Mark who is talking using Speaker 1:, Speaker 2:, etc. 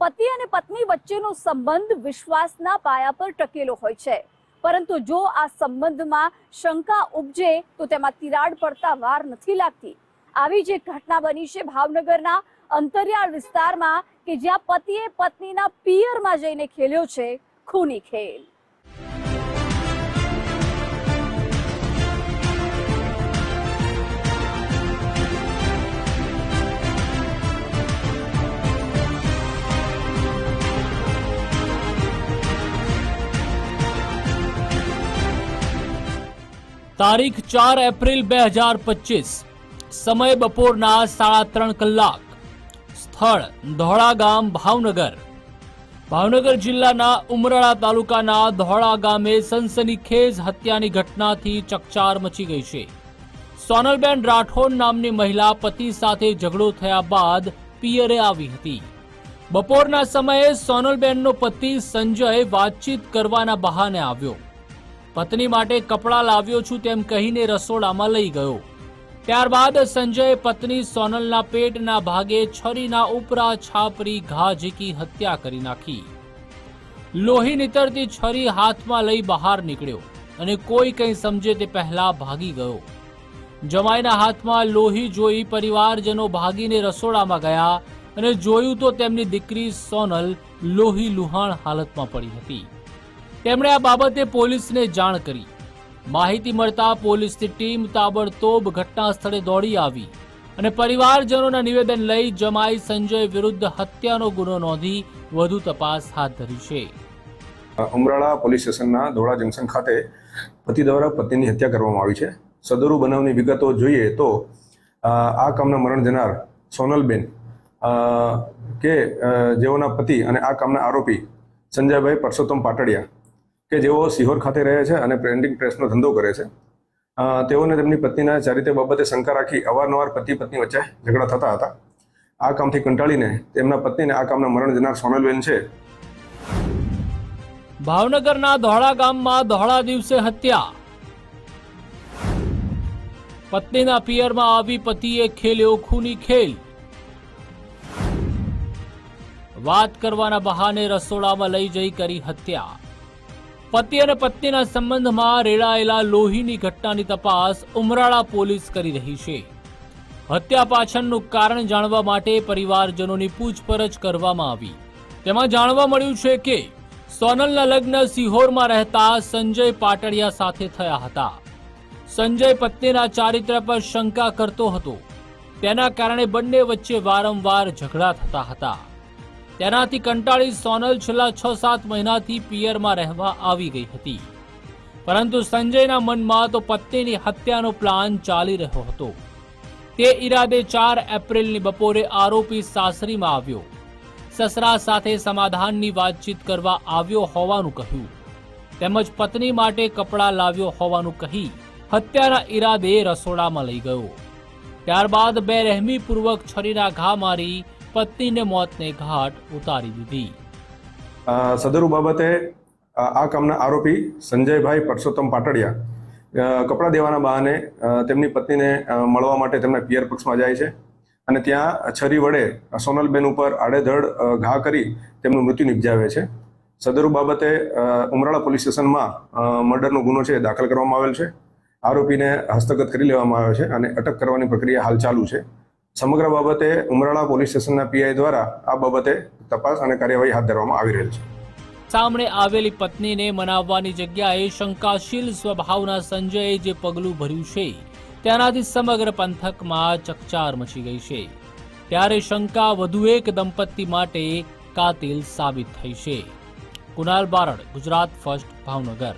Speaker 1: પતિ અને પત્ની વચ્ચેનો સંબંધ વિશ્વાસના પાયા પર ટકેલો હોય છે. પરંતુ જો આ સંબંધમાં શંકા ઉપજે તો તેમાં તિરાડ પડતા વાર નથી લાગતી. આવી જે ઘટના બની છે ભાવનગરના અંતરિયાળ વિસ્તારમાં કે જ્યાં પતિએ પત્નીના પિયરમાં જઈને ખેલ્યો છે ખૂની ખેલ.
Speaker 2: તારીખ ચાર એપ્રિલ બે હજાર પચીસ, સમય બપોરના સાડા ત્રણ કલાક, સ્થળ ધોળા ગામ ભાવનગર. ભાવનગર જિલ્લાના ઉમરાળા તાલુકાના ધોળા ગામે સનસનીખેજ હત્યાની ઘટનાથી ચકચાર મચી ગઈ છે. સોનલબેન રાઠોડ નામની મહિલા પતિ સાથે ઝઘડો થયા બાદ પિયરે આવી હતી. બપોરના સમયે સોનલબેનનો પતિ સંજય વાતચીત કરવાના બહાને આવ્યો. પત્ની માટે કપડાં લાવ્યો છું તેમ કહીને રસોડામાં લઈ ગયો. ત્યારબાદ સંજયે પત્ની સોનલના પેટના ભાગે છરીના ઉપરા છાપરી ઘા ઝીકી હત્યા કરી નાખી. લોહી નીતરતી છરી હાથમાં લઈ બહાર નીકળ્યો અને કોઈ કંઈ સમજે તે પહેલા ભાગી ગયો. જમાઈના હાથમાં લોહી જોઈ પરિવારજનો ભાગીને રસોડામાં ગયા અને જોયું તો તેમની દીકરી સોનલ લોહી લુહાણ હાલતમાં પડી હતી. તેમણે આ બાબતે પોલીસને જાણ કરી. માહિતી મળતા પોલીસની ટીમ તાબડતોબ ઘટના સ્થળે દોડી આવી અને પરિવારજનોના નિવેદન લઈ જમાઈ સંજય વિરુદ્ધ હત્યાનો ગુનો નોંધી વધુ તપાસ હાથ ધરી છે.
Speaker 3: ઉમરાળા પોલીસ સ્ટેશનના ધોળા જંકશન ખાતે પતિ દ્વારા પત્નીની હત્યા કરવામાં આવી છે. સદરુ બનાવની વિગતો જોઈએ તો આ કામના મરણ જનાર સોનલબેન કે જેઓના પતિ અને આ કામના આરોપી સંજયભાઈ પરસોત્તમ પાટડિયા કે જેઓ સિહોર ખાતે રહે છે અને પ્રિન્ટિંગ પ્રેસનો ધંધો કરે છે. તેઓને તેમની પત્નીના ચારિત્ર્ય બાબતે શંકા રાખી અવારનવાર પતિ પત્ની વચ્ચે ઝઘડા થતા હતા. આ કામથી કંટાળીને તેમના પત્નીને આ કામના મરણ જનાર સોનલબેન છે.
Speaker 2: ભાવનગરના ધોળા ગામમાં ધોળા દિવસે હત્યા. પત્નીના પિયરમાં આવી પતિએ ખેલ્યો ખૂની ખેલ. વાત કરવાના બહાને રસોડામાં લઈ જઈ કરી હત્યા. પતિ અને પત્નીના સંબંધમાં રેડાયેલા લોહીની ઘટનાની તપાસ ઉમરાળા પોલીસ કરી રહી છે. હત્યા પાછળનું કારણ જાણવા માટે પરિવારજનોની પૂછપરછ કરવામાં આવી. તેમાં જાણવા મળ્યું છે કે સોનલના લગ્ન સિહોરમાં રહેતા સંજય પાટડિયા સાથે થયા હતા. સંજય પત્નીના ચારિત્ર્ય પર શંકા કરતો હતો. તેના કારણે બંને વચ્ચે વારંવાર ઝઘડા થતા હતા. તેનાથી કંટાળી સોનલ છેલ્લા છ સાત મહિનાથી પિયરમાં રહેવા આવી ગઈ હતી. પરંતુ સંજયના મનમાં તો પત્નીની હત્યાનો પ્લાન ચાલી રહ્યો હતો. તે ઈરાદે ચાર એપ્રિલની બપોરે આરોપી સાસરીમાં આવ્યો. સસરા સાથે સમાધાનની વાતચીત કરવા આવ્યો હોવાનું કહ્યું. તેમજ પત્ની માટે કપડાં લાવ્યો હોવાનું કહી હત્યાના ઈરાદે રસોડામાં લઈ ગયો. ત્યારબાદ બે રહેમીપૂર્વક છરીના ઘા મારી પત્નીને મોતને ઘાટ ઉતારી દીધી.
Speaker 3: સદરુ બાબતે આ કામના આરોપી સંજયભાઈ પરસોત્તમ પાટડિયા કપડાં દેવાના બહાને તેમની પત્નીને મળવા માટે તેમના પિયર પક્ષમાં જાય છે અને ત્યાં છરી વડે સોનલબેન ઉપર આડેધડ ઘા કરી તેમનું મૃત્યુ નિપજાવે છે. સદરુ બાબતે ઉમરાળા પોલીસ સ્ટેશનમાં મર્ડરનો ગુનો છે દાખલ કરવામાં આવેલ છે. આરોપીને હસ્તગત કરી લેવામાં આવ્યો છે અને અટક કરવાની પ્રક્રિયા હાલ ચાલુ છે. સમગ્ર બાબતે ઉમરાળા પોલીસ સ્ટેશનના પીઆઈ દ્વારા આ બાબતે તપાસ અને કાર્યવાહી હાથ ધરવામાં આવી રહેલ છે.
Speaker 2: સામે આવેલી પત્નીને મનાવવાની જગ્યાએ શંકાશીલ સ્વભાવના સંજયે જે પગલું ભર્યું છે તેનાથી સમગ્ર પંથકમાં ચકચાર મચી ગઈ છે. ત્યારે શંકા વધુ એક દંપતી માટે કાતિલ સાબિત થઈ છે. કુનાલ બારડ, ગુજરાત ફર્સ્ટ ભાવનગર.